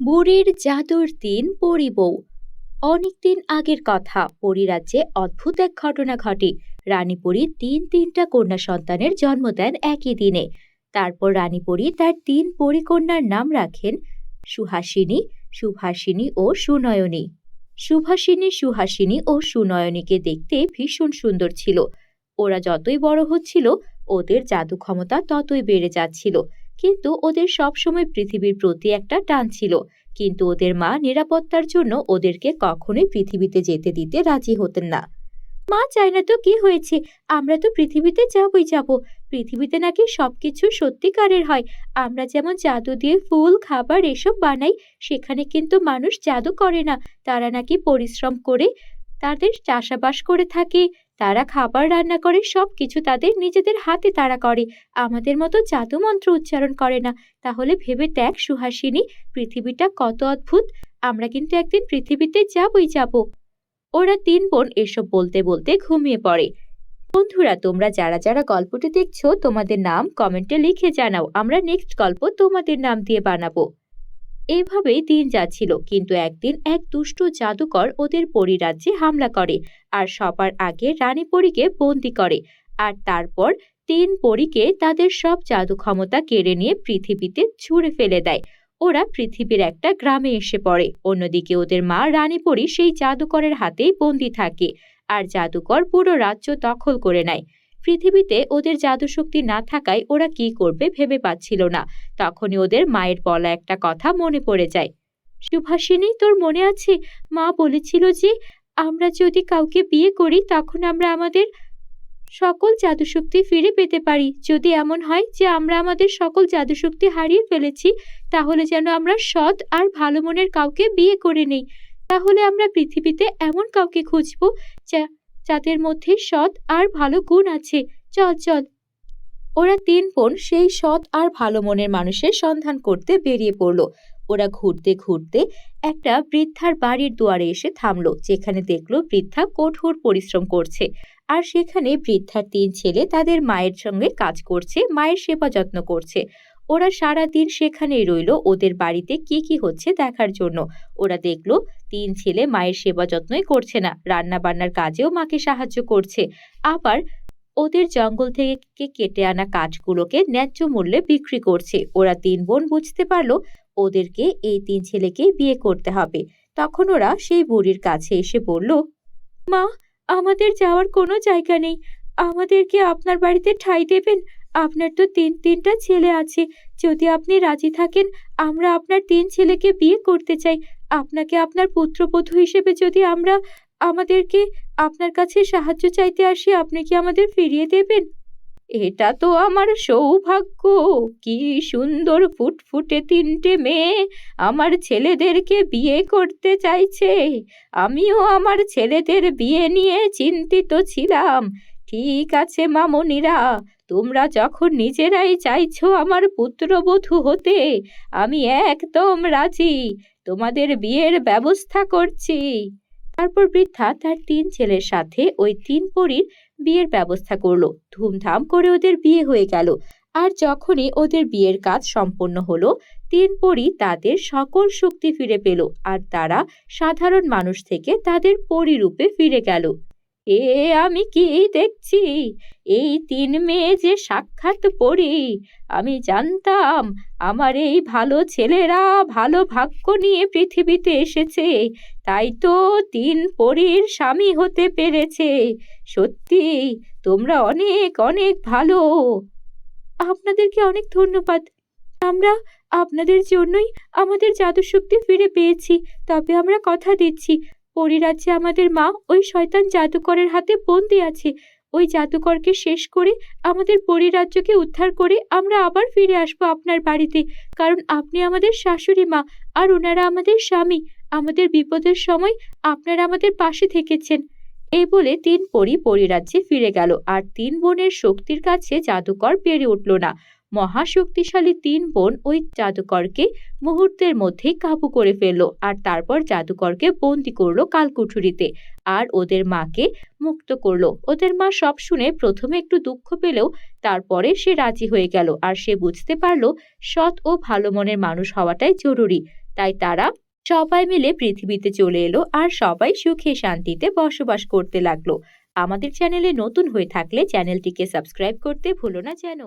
বুড়ির জাদুর দিন পরি বউ অনেকদিন আগের কথা। পরিরাজ্যে অদ্ভুত এক ঘটনা ঘটে। রানীপুরী তিন তিনটা কন্যা সন্তানের জন্ম দেন একই দিনে। তারপর রানীপুরী তার তিন পরিকন্যার নাম রাখেন সুহাসিনী সুভাষিনী ও সুনয়নী। সুভাষিনী সুহাসিনী ও সুনয়নীকে দেখতে ভীষণ সুন্দর ছিল। ওরা যতই বড় হচ্ছিল, ওদের জাদু ক্ষমতা ততই বেড়ে যাচ্ছিল। কিন্তু ওদের সবসময় পৃথিবীর প্রতি একটা টান ছিল। কিন্তু ওদের মা নিরাপত্তার জন্য ওদেরকে কখনোই পৃথিবীতে যেতে দিতে রাজি হতেন না। মা চায় না তো কি হয়েছে? আমরা তো পৃথিবীতে যাবই যাব। পৃথিবীতে নাকি সবকিছু সত্যিকারের হয়। আমরা যেমন জাদু দিয়ে ফুল, খাবার এসব বানাই, সেখানে কিন্তু মানুষ জাদু করে না। তারা নাকি পরিশ্রম করে তাদের চাষাবাস করে থাকে। তারা খাবার রান্না করে সব কিছু তাদের নিজেদের হাতে তারা করে। আমাদের মতো জাদু মন্ত্র উচ্চারণ করে না। তাহলে ভেবে দেখ সুহাসিনী, পৃথিবীটা কত অদ্ভুত। আমরা কিন্তু একদিন পৃথিবীতে যাবই যাব। ওরা তিন বোন এসব বলতে বলতে ঘুমিয়ে পড়ে। বন্ধুরা, তোমরা যারা যারা গল্পটি দেখছ, তোমাদের নাম কমেন্টে লিখে জানাও। আমরা নেক্সট গল্প তোমাদের নাম দিয়ে বানাবো। এইভাবেই দিন যাচ্ছিল, কিন্তু একদিন এক দুষ্ট জাদুকর ওদের পরিরাজ্যে হামলা করে আর সবার আগে রানী পরীকে বন্দি করে আর তারপর তিন পরীকে তাদের সব জাদু ক্ষমতা কেড়ে নিয়ে পৃথিবীতে ছুঁড়ে ফেলে দেয়। ওরা পৃথিবীর একটা গ্রামে এসে পড়ে, অন্যদিকে ওদের মা রানী পরী সেই জাদুকরের হাতেই বন্দি থাকে আর জাদুকর পুরো রাজ্য দখল করে নেয়। পৃথিবীতে ওদের জাদুশক্তি না থাকায় ওরা কি করবে ভেবে পাচ্ছিল না। তখনই ওদের মায়ের বলা একটা কথা মনে পড়ে যায়। সুভাষিনী, তোর মনে আছে? মা বলেছিল যে, আমরা যদি কাউকে বিয়ে করি, তখন আমরা আমাদের সকল জাদুশক্তি ফিরে পেতে পারি। যদি এমন হয় যে, আমরা আমাদের সকল জাদুশক্তি হারিয়ে ফেলেছি, তাহলে যেন আমরা সৎ আর ভালো মনের কাউকে বিয়ে করে নেই। তাহলে আমরা পৃথিবীতে এমন কাউকে খুঁজব যা যাদের মধ্যে সৎ আর ভালো গুণ আছে। চল চল। ওরা তিন বোন সেই সৎ আর ভালো মনের মানুষের সন্ধান করতে বেরিয়ে পড়ল। ওরা ঘুরতে ঘুরতে একটা বৃদ্ধার বাড়ির দুয়ারে এসে থামলো, যেখানে দেখল বৃদ্ধা কঠোর পরিশ্রম করছে। আর সেখানে বৃদ্ধার তিন ছেলে তাদের মায়ের সঙ্গে কাজ করছে, মায়ের সেবা যত্ন করছে। ওরা সারা দিন সেখানেই রইল। ওদের বাড়িতে কি কি হচ্ছে দেখার জন্য। ওরা দেখল, তিন ছেলে মায়ের সেবা যত্নই করছে না। রান্না বান্নার কাজেও মাকে সাহায্য করছে। আবার ওদের জঙ্গল থেকে কেটে আনা কাঠগুলোকে ন্যায্য মূল্যে বিক্রি করছে। ওরা তিন বোন বুঝতে পারল, ওদেরকে এই তিন ছেলেকে বিয়ে করতে হবে। তখন ওরা সেই বুড়ির কাছে এসে বলল, মা, আমাদের যাওয়ার কোনো জায়গা নেই। আমাদেরকে আপনার বাড়িতে ঠাঁই দেবেন। আপনার তো তিন, তিনটা ছেলে আছে। যদি আপনি রাজি থাকেন, আমরা আপনার তিন ছেলেকে বিয়ে করতে চাই। আপনাকে আপনার পুত্রবধূ হিসেবে যদি আমরা আমাদেরকে আপনার কাছে সাহায্য চাইতে আসি, আপনি কি আমাদের ফিরিয়ে দেবেন? এটা তো আমার সৌভাগ্য। কি সুন্দর ফুটফুটে তিনটে মেয়ে আমার ছেলেদেরকে বিয়ে করতে চাইছে। আমিও আমার ছেলেদের বিয়ে নিয়ে চিন্তিত ছিলাম। ঠিক আছে মামনিরা, তোমরা যখন নিজেরাই চাইছো আমার পুত্রবধূ হতে, আমি একদম রাজি, তোমাদের বিয়ের ব্যবস্থা করছি। তারপর বৃদ্ধা তার তিন ছেলের সাথে ওই তিন পরীর বিয়ের ব্যবস্থা করল। ধুমধাম করে ওদের বিয়ে হয়ে গেল। আর যখনই ওদের বিয়ের কাজ সম্পন্ন হলো, তিন পরী তাদের সকল শক্তি ফিরে পেল। আর তারা সাধারণ মানুষ থেকে তাদের পরিরূপে ফিরে গেল। এ আমি কি দেখছি? এই তিন মেয়ে যে সাক্ষাৎ পড়ি, আমি জানতাম আমার এই ভালো ছেলেরা ভালো ভাগ্য নিয়ে পৃথিবীতে এসেছে। তাই তো তিন পরীর স্বামী হতে পেরেছে। সত্যি, তোমরা অনেক অনেক ভালো। আপনাদেরকে অনেক ধন্যবাদ। আমরা আপনাদের জন্যই আমাদের জাদুশক্তি ফিরে পেয়েছি, তবে আমরা কথা দিচ্ছি। পরিরাজ্যে আমাদের মা ওই শয়তান জাদুকরের হাতে বন্দি আছে। ওই জাদুকরকে শেষ করে আমাদের পরিরাজ্যকে উদ্ধার করে আমরা আবার ফিরে আসব আপনার বাড়িতে। কারণ আপনি আমাদের শাশুড়ি মা আর ওনারা আমাদের স্বামী। আমাদের বিপদের সময় আপনারা আমাদের পাশে থেকেছেন। এই বলে তিন পরি পরিরাজ্যে ফিরে গেল। আর তিন বোনের শক্তির কাছে জাদুকর পেরে উঠল না। মহাশক্তিশালী তিন বোন ওই জাদুকরকে মুহূর্তের মধ্যেই কাবু করে ফেলল আর তারপর জাদুকরকে বন্দি করল কালকুঠুরিতে আর ওদের মাকে মুক্ত করল। ওদের মা সব শুনে প্রথমে একটু দুঃখ পেলেও তারপরে সে রাজি হয়ে গেল আর সে বুঝতে পারল সৎ ও ভালো মনের মানুষ হওয়াটাই জরুরি। তাই তারা সবাই মিলে পৃথিবীতে চলে এলো আর সবাই সুখে শান্তিতে বসবাস করতে লাগল। আমাদের চ্যানেলে নতুন হয়ে থাকলে চ্যানেলটিকে সাবস্ক্রাইব করতে ভুলো না যেন।